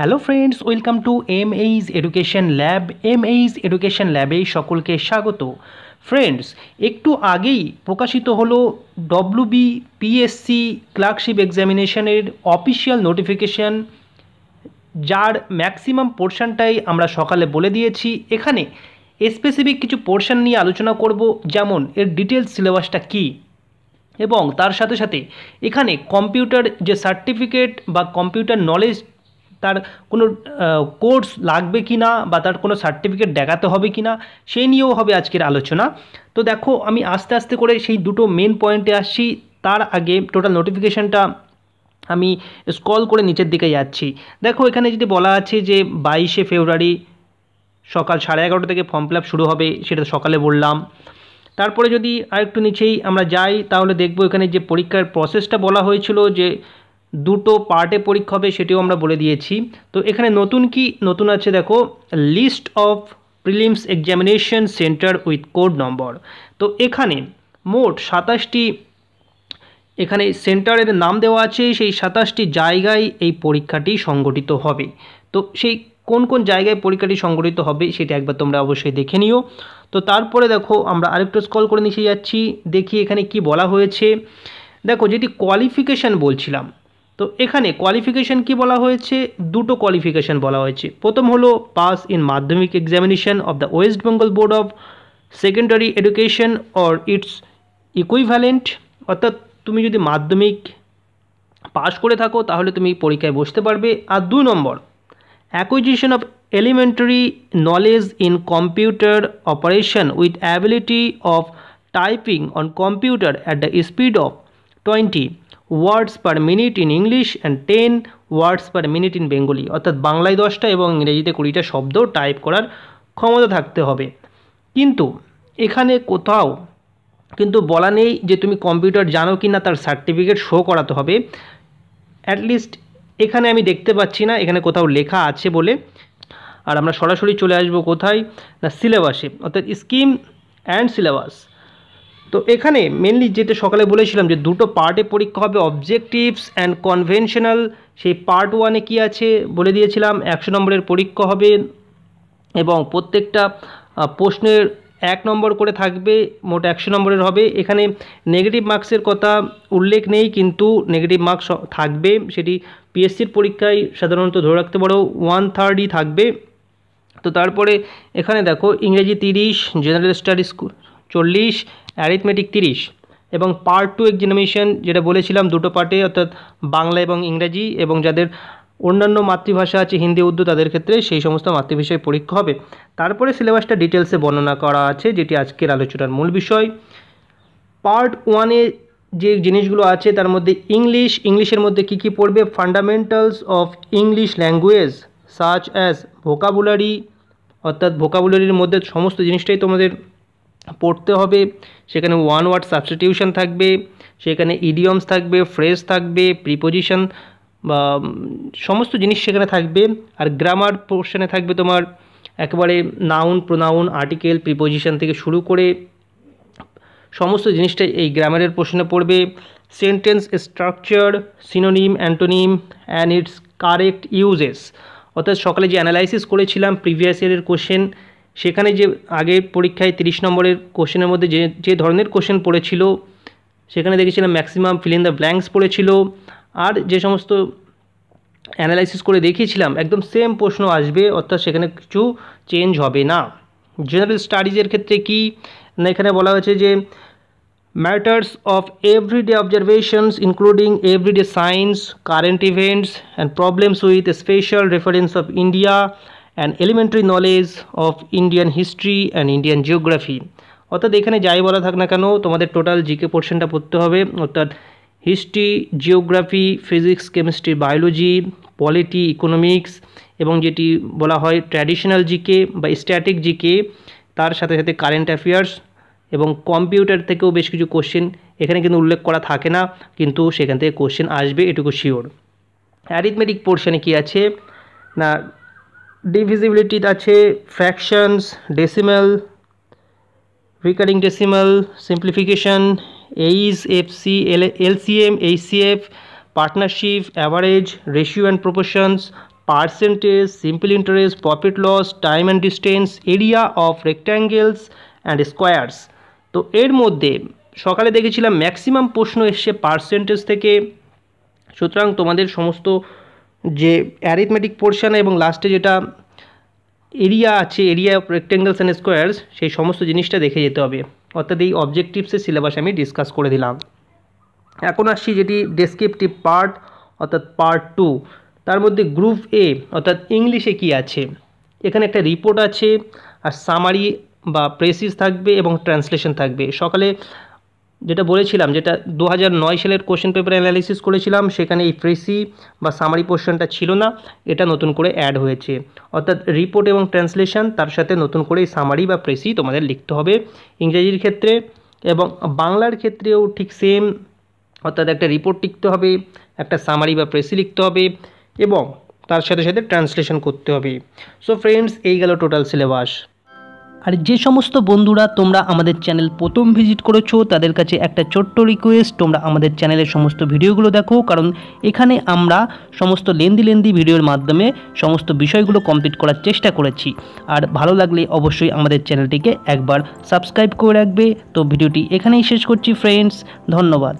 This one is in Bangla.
Hello friends welcome to M age education lab M age education ল্যাবে সকলকে স্বাগত। ফ্রেন্ডস একটু আগেই প্রকাশিত হলো ডব্লিউবি পিএসসি ক্লার্কশিপ এক্সামিনেশনের অফিসিয়াল নোটিফিকেশান যার ম্যাক্সিমাম পোর্শনটাই আমরা সকালে বলে দিয়েছি। এখানে স্পেসিফিক কিছু পোর্শন নিয়ে আলোচনা করব, যেমন এর ডিটেলস সিলেবাসটা কী। এবং তার সাথে সাথে এখানে কম্পিউটার যে সার্টিফিকেট বা কম্পিউটার নলেজ তার কোনো কোর্স লাগবে কি না বা তার কোনো সার্টিফিকেট দেখাতে হবে কি না সেই নিয়েও হবে আজকের আলোচনা। তো দেখো, আমি আস্তে আস্তে করে সেই দুটো মেন পয়েন্টে আসছি। তার আগে টোটাল নোটিফিকেশানটা আমি স্কল করে নিচের দিকে যাচ্ছি। দেখো, এখানে যদি বলা আছে যে বাইশে ফেব্রুয়ারি সকাল সাড়ে এগারোটা থেকে ফর্ম ফিল শুরু হবে, সেটা সকালে বললাম। তারপরে যদি আরেকটু নিচেই আমরা যাই, তাহলে দেখব এখানে যে পরীক্ষার প্রসেসটা বলা হয়েছিল যে দুটো পার্টে পরীক্ষা হবে, সেটিও আমরা বলে দিয়েছি। তো এখানে নতুন কি, নতুন আছে দেখো list of prelims examination centre with code number তো এখানে মোট সাতাশটি, এখানে সেন্টারের নাম দেওয়া আছে, সেই সাতাশটি জায়গায় এই পরীক্ষাটি সংগঠিত হবে। তো সেই কোন কোন জায়গায় পরীক্ষাটি সংগঠিত হবে, সেটা একবার তোমরা অবশ্যই দেখে নিও। তো তারপরে দেখো, আমরা আরেকটু স্কল করে নিচে যাচ্ছি, দেখি এখানে কি বলা হয়েছে। দেখো, যেটি কোয়ালিফিকেশান বলছিলাম তো এখানে কোয়ালিফিকেশান কি বলা হয়েছে? দুটো কোয়ালিফিকেশান বলা হয়েছে। প্রথম হলো pass in Madhyamik examination of the West Bengal board of secondary education or its equivalent অর্থাৎ তুমি যদি মাধ্যমিক পাস করে থাকো, তাহলে তুমি পরীক্ষায় বসতে পারবে। আর দু number acquisition of elementary knowledge in computer operation with ability of typing on computer at the speed of twenty words per minute in English and ten words per minute in Bengali অর্থাৎ বাংলায় দশটা এবং ইংরেজিতে কুড়িটা শব্দ টাইপ করার ক্ষমতা থাকতে হবে। কিন্তু এখানে কোথাও কিন্তু বলা নেই যে তুমি কম্পিউটার জানো কি না তার সার্টিফিকেট শো করাতে হবে। অ্যাটলিস্ট এখানে আমি দেখতে পাচ্ছি না, এখানে কোথাও লেখা আছে বলে। আর আমরা সরাসরি চলে আসব কোথায়? না সিলেবাসে অর্থাৎ স্কিম অ্যান্ড সিলেবাস তো এখানে মেনলি যেটা সকালে বলেছিলাম যে দুটো পার্টে পরীক্ষা হবে অবজেক্টিভস অ্যান্ড কনভেনশনাল সেই পার্ট ওয়ানে কি আছে বলে দিয়েছিলাম, একশো নম্বরের পরীক্ষা হবে এবং প্রত্যেকটা প্রশ্নের এক নম্বর করে থাকবে, মোট একশো নম্বরের হবে। এখানে নেগেটিভ মার্কসের কথা উল্লেখ নেই, কিন্তু নেগেটিভ মার্কস থাকবে। সেটি পিএসসির পরীক্ষায় সাধারণত ধরে রাখতে পারো ওয়ান থার্ডই থাকবে। তো তারপরে এখানে দেখো, ইংরেজি তিরিশ জেনারেল স্টাডিজ চল্লিশ অ্যারিথমেটিক তিরিশ এবং পার্ট টু এক্সামিনেশন যেটা বলেছিলাম দুটো পার্টে অর্থাৎ বাংলা এবং ইংরাজি এবং যাদের অন্যান্য মাতৃভাষা আছে, হিন্দি, উর্দু, তাদের ক্ষেত্রে সেই সমস্ত মাতৃভাষায় পরীক্ষা হবে। তারপরে সিলেবাসটা ডিটেলসে বর্ণনা করা আছে, যেটি আজকের আলোচনার মূল বিষয়। পার্ট ওয়ানে যে জিনিসগুলো আছে, তার মধ্যে ইংলিশ ইংলিশের মধ্যে কী কী পড়বে? Fundamentals of English language such as vocabulary অর্থাৎ ভোকাবুলারির মধ্যে সমস্ত জিনিসটাই তোমাদের পড়তে হবে, সেখানে ওয়ান ওয়ার্ড সাবস্টিটিউশন থাকবে, সেখানে ইডিয়মস থাকবে ফ্রেজ থাকবে প্রিপোজিশন বা সমস্ত জিনিস সেখানে থাকবে, আর গ্রামার পোর্শনে থাকবে তোমার একেবারে নাউন প্রোনাউন আর্টিকেল প্রিপোজিশন থেকে শুরু করে সমস্ত জিনিসটা এই গ্রামারের পোর্শনে পড়বে। Sentence structure synonym antonym and its correct usages অর্থাৎ সকালে যে অ্যানালাইসিস করেছিলাম প্রিভিয়াস ইয়ারের কোশ্চেন সেখানে যে আগের পরীক্ষায় তিরিশ নম্বরের কোশ্চেনের মধ্যে যে যে ধরনের কোশ্চেন পড়েছিল, সেখানে দেখেছিলাম ম্যাক্সিমাম ফিল দ্য ব্ল্যাঙ্কস পড়েছিল, আর যে সমস্ত অ্যানালাইসিস করে দেখিয়েছিলাম, একদম সেম প্রশ্ন আসবে, অর্থাৎ সেখানে কিছু চেঞ্জ হবে না। জেনারেল স্টাডিজের ক্ষেত্রে কি? না, এখানে বলা হয়েছে যে matters of everyday observations including everyday science current events and problems with special reference of India and elementary knowledge of Indian history and Indian geography অর্থাৎ এখানে যাই বলা থাক না কেন, তোমাদের টোটাল জিকে পোর্শনটা পড়তে হবে। অর্থাৎ history geography physics chemistry biology polity economics এবং যেটি বলা হয় ট্র্যাডিশনাল জিকে বা স্ট্যাটিক জিকে তার সাথে সাথে কারেন্ট অ্যাফেয়ার্স এবং কম্পিউটার থেকেও বেশ কিছু কোশ্চেন এখানে কিন্তু উল্লেখ করা থাকে না, কিন্তু সেখান থেকে কোশ্চেন আসবে, এটুকু শিওর অ্যারিথমেটিক পোর্শনে কি আছে? না ডিভিজিবিলিটি আছে fractions decimal recurring decimal simplification H F C L LCM HCF partnership average ratio and proportions percentage simple interest profit loss time and distance area of rectangles and squares তো এর মধ্যে সকালে দেখেছিলাম ম্যাক্সিমাম প্রশ্ন এসছে পার্সেন্টেজ থেকে। সুতরাং তোমাদের সমস্ত যে অ্যারিথমেটিক পোর্শন এবং লাস্টে যেটা এরিয়া আছে area of rectangles and squares সেই সমস্ত জিনিসটা দেখে যেতে হবে। অর্থাৎ এই অবজেক্টিভসের সিলেবাস আমি ডিসকাস করে দিলাম। এখন আসছি যেটি ডেসক্রিপটিভ পার্ট অর্থাৎ পার্ট টু তার মধ্যে গ্রুপ এ অর্থাৎ ইংলিশে কি আছে? এখানে একটা রিপোর্ট আছে, আর সামারি বা প্রেসিস থাকবে এবং ট্রান্সলেশন থাকবে। সকালে যেটা বলেছিলাম, যেটা দু নয় সালের কোশ্চেন পেপার অ্যানালিসিস করেছিলাম, সেখানে এই প্রেসি বা সামারি পোর্শনটা ছিল না, এটা নতুন করে অ্যাড হয়েছে। অর্থাৎ রিপোর্ট এবং ট্রান্সলেশন তার সাথে নতুন করে এই সামারি বা প্রেসি তোমাদের লিখতে হবে ইংরেজির ক্ষেত্রে। এবং বাংলার ক্ষেত্রেও ঠিক সেম অর্থাৎ একটা রিপোর্ট লিখতে হবে, একটা সামারি বা প্রেসি লিখতে হবে, এবং তার সাথে সাথে ট্রান্সলেশন করতে হবে। সো ফ্রেন্ডস এই গেল টোটাল সিলেবাস আর যে সমস্ত বন্ধুরা তোমরা আমাদের চ্যানেল প্রথম ভিজিট করেছ, তাদের কাছে একটা ছোট্ট রিকোয়েস্ট তোমরা আমাদের চ্যানেলের সমস্ত ভিডিওগুলো দেখো, কারণ এখানে আমরা সমস্ত লেন্দি লেন্দি ভিডিওর মাধ্যমে সমস্ত বিষয়গুলো কমপ্লিট করার চেষ্টা করেছি। আর ভালো লাগলে অবশ্যই আমাদের চ্যানেলটিকে একবার সাবস্ক্রাইব করে রাখবে। তো ভিডিওটি এখানেই শেষ করছি ফ্রেন্ডস ধন্যবাদ।